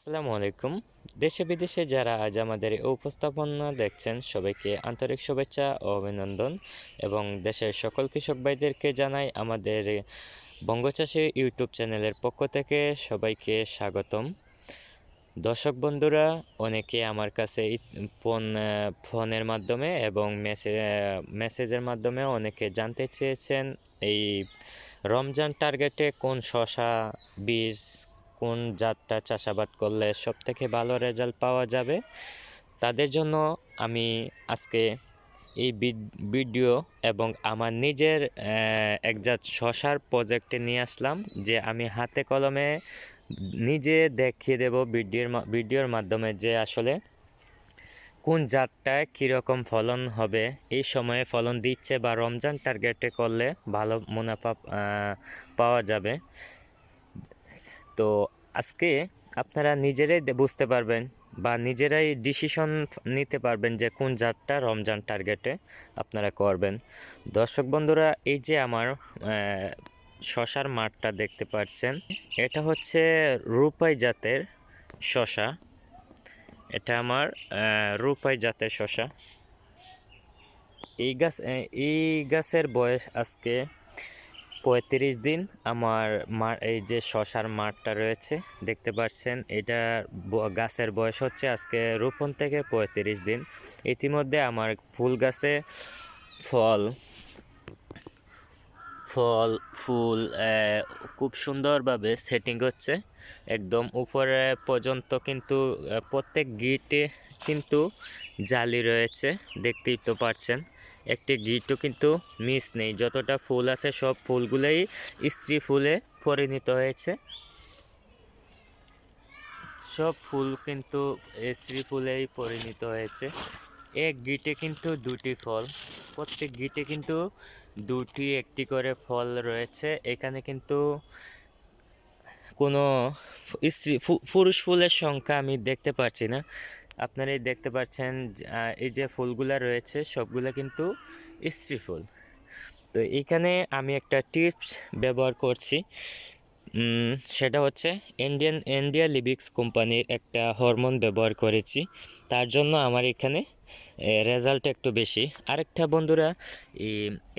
আসসালামু আলাইকুম। দেশে বিদেশে যারা আজ আমাদের এই উপস্থাপনা দেখছেন, সবাইকে আন্তরিক শুভেচ্ছা ও অভিনন্দন এবং দেশের সকল কৃষক ভাইদেরকে জানাই আমাদের বঙ্গচাষী ইউটিউব চ্যানেলের পক্ষ থেকে সবাইকে স্বাগতম। দর্শক বন্ধুরা, অনেকে আমার কাছে ফোন ফোনের মাধ্যমে এবং মেসেজ মেসেজের মাধ্যমে অনেকে জানতে চেয়েছেন, এই রমজান টার্গেটে কোন শশা বীজ কোন জাতটা চাষাবাদ করলে সব থেকে ভালো রেজাল্ট পাওয়া যাবে? তাদের জন্য আমি আজকে এই ভিড- ভিডিও এবং আমার নিজের একজাত শশার প্রজেক্টে নিয়ে আসলাম যে আমি হাতে কলমে নিজে দেখিয়ে দেব ভিডিওর ভিডিওর মাধ্যমে যে আসলে কোন জাতটায় কীরকম ফলন হবে। এই সময়ে ফলন দিচ্ছে বা রমজান টার্গেটে করলে ভালো মুনাফা পাওয়া যাবে। তো আজকে আপনারা নিজেরাই বুঝতে পারবেন বা নিজেরাই ডিসিশন নিতে পারবেন যে কোন জাতটা রমজান টার্গেটে আপনারা করবেন। দর্শক বন্ধুরা, এই যে আমার শশার মাঠটা দেখতে পাচ্ছেন, এটা হচ্ছে রূপাই জাতের শশা। এটা আমার রূপাই জাতের শশা। এই গাছ এই গাছের বয়স আজকে পঁয়ত্রিশ দিন আমার মা এই যে শশার মাঠটা রয়েছে, দেখতে পাচ্ছেন, এটা গাছের বয়স হচ্ছে আজকে রোপণ থেকে পঁয়ত্রিশ দিন। ইতিমধ্যে আমার ফুল গাছে ফল ফল, ফুল খুব সুন্দরভাবে সেটিং হচ্ছে। একদম উপরে পর্যন্ত কিন্তু প্রত্যেক গিটে কিন্তু জালি রয়েছে, দেখতেই তো পাচ্ছেন। একটি গিটও কিন্তু মিস নেই। যতটা ফুল আছে, সব ফুলগুলোই স্ত্রী ফুলে পরিণত হয়েছে। সব ফুল কিন্তু স্ত্রী ফুলেই পরিণত হয়েছে। এক গিটে কিন্তু দুটি ফল। প্রত্যেক গিটে কিন্তু দুটি, একটি করে ফল রয়েছে। এখানে কিন্তু কোনো স্ত্রী পুরুষ ফুলের সংখ্যা আমি দেখতে পাচ্ছি না। আপনারা দেখতে পাচ্ছেন এই যে ফুলগুলা রয়েছে, সবগুলা কিন্তু স্ত্রী ফুল। তো এইখানে আমি একটা টিপস ব্যবহার করছি। সেটা হচ্ছে ইন্ডিয়ান, ইন্ডিয়া লিবিক্স কোম্পানির একটা হরমোন ব্যবহার করেছি। তার জন্য আমার এখানে রেজাল্ট একটু বেশি। আরেকটা বন্ধুরা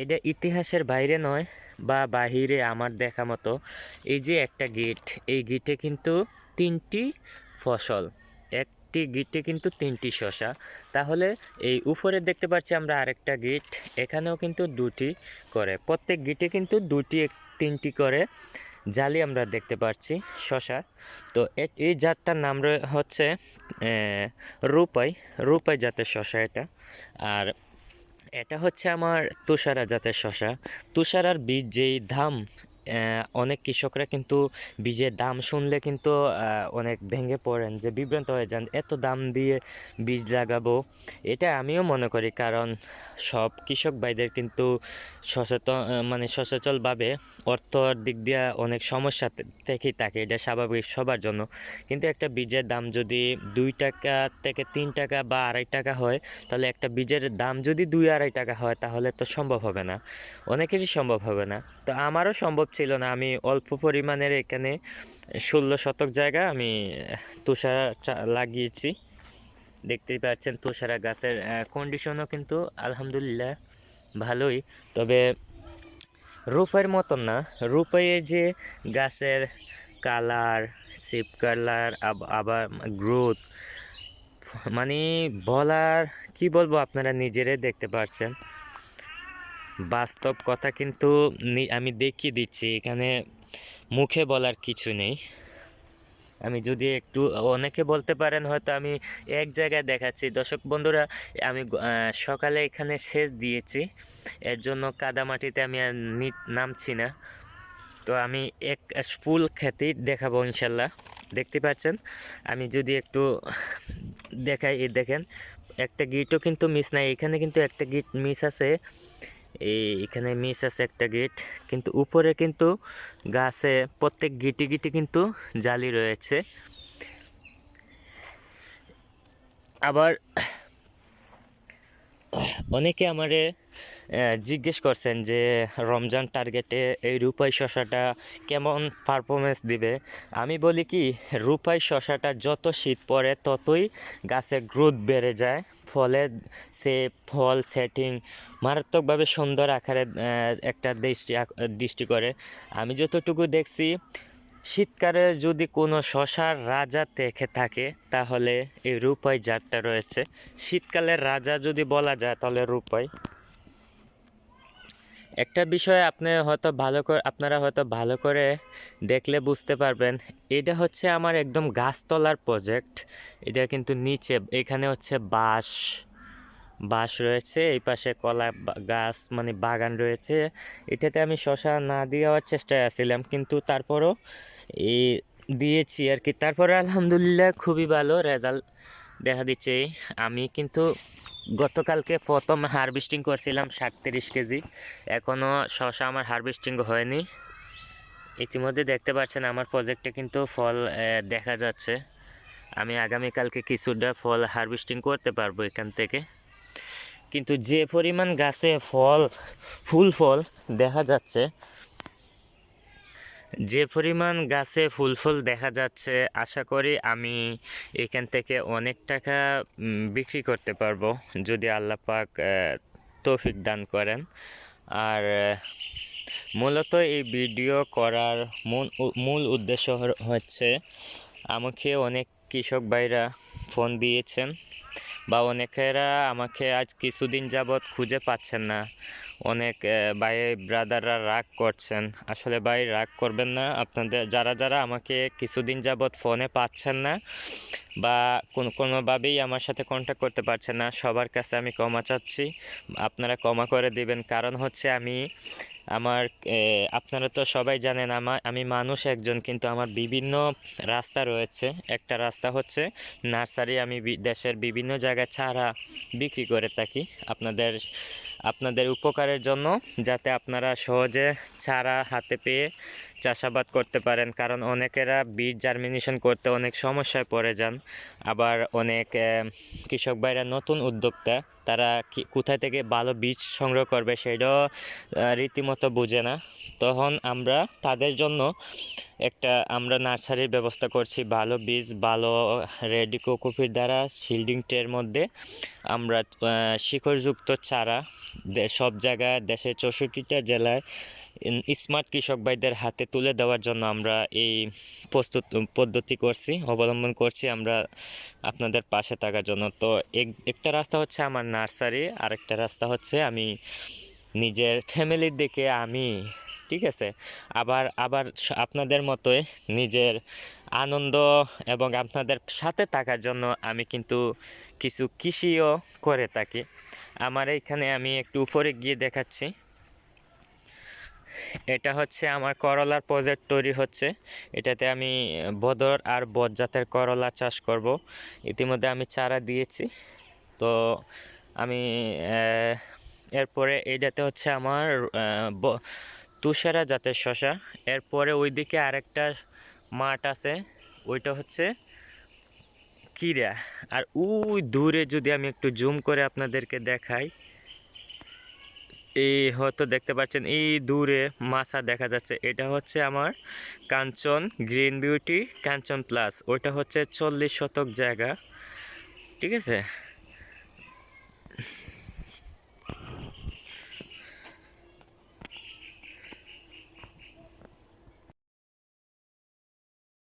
এটা ইতিহাসের বাইরে নয় বা বাহিরে আমার দেখা মতো। এই যে একটা গিট, এই গিটে কিন্তু তিনটি ফসল। একটি গিটে কিন্তু তিনটি শশা। তাহলে এই উপরে দেখতে পাচ্ছি আমরা আরেকটা গিট এখানেও কিন্তু দুটি করে। প্রত্যেক গিটে কিন্তু দুটি তিনটি করে জালি আমরা দেখতে পাচ্ছি শশা। তো এই জাতটার নাম হচ্ছে রূপাই রূপাই জাতের শশা এটা। আর এটা হচ্ছে আমার তুষারা জাতের শশা। তুষারার বীজ যেই আহ, অনেক কৃষকরা কিন্তু বীজের দাম শুনলে কিন্তু অনেক ভেঙে পড়েন যে বিভ্রান্ত হয়ে যান, এত দাম দিয়ে বীজ লাগাবো? এটা আমিও মনে করি, কারণ সব কৃষক ভাইদের কিন্তু সচেতন মানে সচেতনভাবে অর্থর দিক দিয়ে অনেক সমস্যা থেকেই থাকে, এটা স্বাভাবিক সবার জন্য। কিন্তু একটা বীজের দাম যদি দুই টাকা থেকে তিন টাকা বা আড়াই টাকা হয়, তাহলে একটা বীজের দাম যদি দুই আড়াই টাকা হয়, তাহলে তো সম্ভব হবে না। অনেকেরই সম্ভব হবে না। তো আমারও সম্ভব ছিল না। আমি অল্প পরিমাণের এখানে ষোলো শতক জায়গা আমি তুষার লাগিয়েছি। দেখতেই পাচ্ছেন তুষারা গাছের কন্ডিশনও কিন্তু আলহামদুলিল্লাহ ভালোই। তবে রূপাইয়ের মতন না। রূপাইয়ের যে গাছের কালার সিপ কালার আবার গ্রোথ মানে বলার, কি বলব আপনারা নিজেরাই দেখতে পাচ্ছেন বাস্তব কথা কিন্তু আমি দেখিয়ে দিচ্ছি, এখানে মুখে বলার কিছু নেই। আমি যদি একটু, অনেকে বলতে পারেন হয়তো আমি এক জায়গায় দেখাচ্ছি। দর্শক বন্ধুরা, আমি সকালে এখানে সেচ দিয়েছি। এর জন্য কাদামাটিতে আমি আর নামছি না। তো আমি এক ফুল খ্যাতি দেখাবো ইনশাল্লাহ। দেখতে পাচ্ছেন? আমি যদি একটু দেখাই দেখেন, একটা গিটও কিন্তু মিস নাই। এখানে কিন্তু একটা গিট মিস আছে। এই এখানে মিস আছে একটা গিট কিন্তু উপরে কিন্তু গাছে প্রত্যেক গিটি গিটি কিন্তু জালি রয়েছে। আবার অনেকে আমারে জিজ্ঞেস করছেন যে রমজান টার্গেটে এই রূপাই শশাটা কেমন পারফরমেন্স দিবে? আমি বলি কি, রূপাই শশাটা যত শীত পড়ে ততই গাছে গ্রোথ বেড়ে যায়। ফলে সে ফল সেটিং মারাত্মকভাবে সুন্দর আকারে একটা দৃষ্টি দৃষ্টি করে। আমি যতটুকু দেখছি, শীতকালে যদি কোনো শশার রাজা দেখে থাকে, তাহলে এই রূপাই জাতটা রয়েছে। শীতকালের রাজা যদি বলা যায়, তাহলে রূপাই। একটা বিষয় আপনি হয়তো ভালো করে, আপনারা হয়তো ভালো করে দেখলে বুঝতে পারবেন। এটা হচ্ছে আমার একদম গাছতলার প্রজেক্ট এটা কিন্তু নিচে, এখানে হচ্ছে বাঁশ বাঁশ রয়েছে, এই পাশে কলা গাছ মানে বাগান রয়েছে। এটাতে আমি শশা না দেওয়ার চেষ্টায় আছিলাম, কিন্তু তারপরও এই দিয়েছি আর কি। তারপরে আলহামদুলিল্লাহ খুবই ভালো রেজাল্ট দেখা দিচ্ছে। আমি কিন্তু গতকালকে প্রথম হারভেস্টিং করছিলাম সাতত্রিশ কেজি। এখনও শশা আমার হারভেস্টিং হয়নি। ইতিমধ্যে দেখতে পাচ্ছেন আমার প্রজেক্টে কিন্তু ফল দেখা যাচ্ছে। আমি আগামীকালকে কিছুটা ফল হারভেস্টিং করতে পারব এখান থেকে। কিন্তু যে পরিমাণ গাছে ফল, ফুল ফল দেখা যাচ্ছে যে পরিমাণ গাছে ফুল ফুল দেখা যাচ্ছে, আশা করি আমি এখান থেকে অনেক টাকা বিক্রি করতে পারব, যদি আল্লাহ পাক তৌফিক দান করেন। আর, মূলত এই ভিডিও করার মূল মূল উদ্দেশ্য হচ্ছে আমাকে অনেক কৃষক ভাইরা ফোন দিয়েছেন, বা অনেকেরা আমাকে আজ কিছুদিন যাবৎ খুঁজে পাচ্ছেন না। অনেক ভাই ব্রাদাররা রাগ করছেন। আসলে ভাই রাগ করবেন না। আপনাদের, যারা যারা আমাকে কিছুদিন যাবৎ ফোনে পাচ্ছেন না বা কোন, কোনোভাবেই আমার সাথে কন্ট্যাক্ট করতে পারছেন না, সবার কাছে আমি ক্ষমা চাচ্ছি। আপনারা ক্ষমা করে দিবেন। কারণ হচ্ছে আমি আমার আপনারা তো সবাই জানেন আমার আমি মানুষ একজন, কিন্তু আমার বিভিন্ন রাস্তা রয়েছে। একটা রাস্তা হচ্ছে নার্সারি, আমি দেশের বিভিন্ন জায়গায় ছাড়া বিক্রি করে থাকি। আপনাদের আপনাদের উপকারের জন্য যাতে আপনারা সহজে ছাড়া হাতে পেয়ে চাষাবাদ করতে পারেন, কারণ অনেকেরা বীজ জার্মিনেশন করতে অনেক সমস্যায় পড়ে যান। আবার অনেক কৃষক ভাইরা নতুন উদ্যোক্তা, তারা কি, কোথায় থেকে ভালো বীজ সংগ্রহ করবে সেটাও রীতিমতো বুঝে না। তখন আমরা তাদের জন্য একটা, আমরা নার্সারির ব্যবস্থা করছি, ভালো বীজ, ভালো রেডি কোকোপির দ্বারা শিল্ডিং ট্রের মধ্যে। আমরা শিকড়যুক্ত চারা সব জায়গায়, দেশের চৌষট্টিটা জেলায় স্মার্ট কৃষক ভাইদের হাতে তুলে দেওয়ার জন্য আমরা এই প্রস্তুত, পদ্ধতি করছি, অবলম্বন করছি। আমরা আপনাদের পাশে থাকার জন্য। তো এক- একটা রাস্তা হচ্ছে আমার নার্সারি, আরেকটা রাস্তা হচ্ছে আমি নিজের ফ্যামিলির দিকে আমি, ঠিক আছে? আবার আবার আপনাদের মতোই নিজের আনন্দ এবং আপনাদের সাথে থাকার জন্য আমি কিন্তু কিছু কৃষিও করে থাকি। আমার এইখানে আমি একটু উপরে গিয়ে দেখাচ্ছি। এটা হচ্ছে আমার করলার প্রজেক্ট তৈরি হচ্ছে। এটাতে আমি, বদর আর বজ্জাতের করলা চাষ করব। ইতিমধ্যে আমি চারা দিয়েছি। তো আমি এরপরে এইটাতে হচ্ছে আমার তুষারা জাতের শশা এরপরে ওইদিকে আরেকটা মাঠ আছে, ওইটা হচ্ছে কিরা। আর ওই দূরে যদি আমি একটু জুম করে আপনাদেরকে দেখাই এই হয়তো দেখতে পাচ্ছেন, এই দূরে মাছা দেখা যাচ্ছে। এটা হচ্ছে আমার Kanchan green beauty Kanchan plus. ওইটা হচ্ছে চল্লিশ শতক জায়গা। ঠিক আছে?